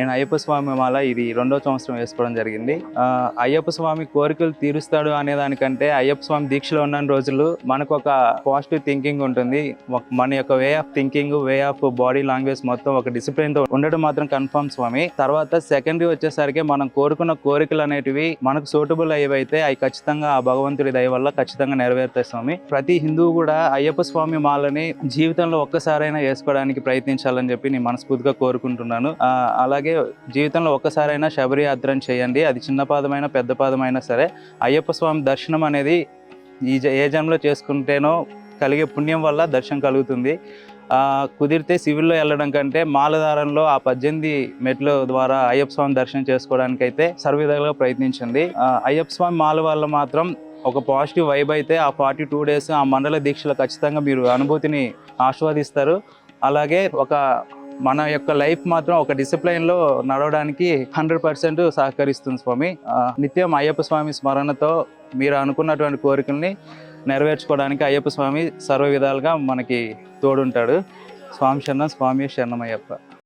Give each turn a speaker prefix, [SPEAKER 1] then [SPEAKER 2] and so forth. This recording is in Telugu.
[SPEAKER 1] నేను అయ్యప్ప స్వామి మాల ఇది రెండో సంవత్సరం వేసుకోవడం జరిగింది. అయ్యప్ప స్వామి కోరికలు తీరుస్తాడు అనే దానికంటే అయ్యప్ప స్వామి దీక్షలో ఉన్న రోజులు మనకు ఒక పాజిటివ్ థింకింగ్ ఉంటుంది. మన యొక్క way of thinking way of body language మొత్తం ఒక డిసిప్లిన్తో ఉండడం మాత్రం కన్ఫర్మ్ స్వామి. తర్వాత సెకండరీ వచ్చేసరికి మనం కోరుకున్న కోరికలు అనేటివి మనకు సూటబుల్ అయ్యవైతే అవి ఖచ్చితంగా ఆ భగవంతుడి దయ వల్ల ఖచ్చితంగా నెరవేరుతాయి స్వామి. ప్రతి హిందువు కూడా అయ్యప్ప స్వామి మాలని జీవితంలో ఒక్కసారైనా వేసుకోవడానికి ప్రయత్నించాలని చెప్పి నేను మనస్ఫూర్తిగా కోరుకుంటున్నాను. అలాగే అలాగే జీవితంలో ఒక్కసారైనా శబరి యాత్రను చేయండి. అది చిన్న పాదమైనా పెద్ద పాదమైనా సరే అయ్యప్ప స్వామి దర్శనం అనేది ఈ ఏ జన్మలో చేసుకుంటేనో కలిగే పుణ్యం వల్ల దర్శనం కలుగుతుంది. కుదిరితే సివిల్లో వెళ్ళడం కంటే మాలధారంలో ఆ పద్దెనిమిది మెట్ల ద్వారా అయ్యప్ప స్వామి దర్శనం చేసుకోవడానికి అయితే సర్వవిధాలుగా ప్రయత్నించండి. అయ్యప్ప స్వామి మాల వల్ల మాత్రం ఒక పాజిటివ్ వైబ్ అయితే ఆ ఫార్టీ టూ డేస్ ఆ మండల దీక్షలో ఖచ్చితంగా మీరు అనుభూతిని ఆస్వాదిస్తారు. అలాగే ఒక మన యొక్క లైఫ్ మాత్రం ఒక డిసిప్లైన్లో నడవడానికి హండ్రెడ్ పర్సెంట్ సహకరిస్తుంది స్వామి. నిత్యం అయ్యప్ప స్వామి స్మరణతో మీరు అనుకున్నటువంటి కోరికల్ని నెరవేర్చుకోవడానికి అయ్యప్ప స్వామి సర్వ విధాలుగా మనకి తోడుంటాడు. స్వామి శరణం స్వామి శరణం అయ్యప్ప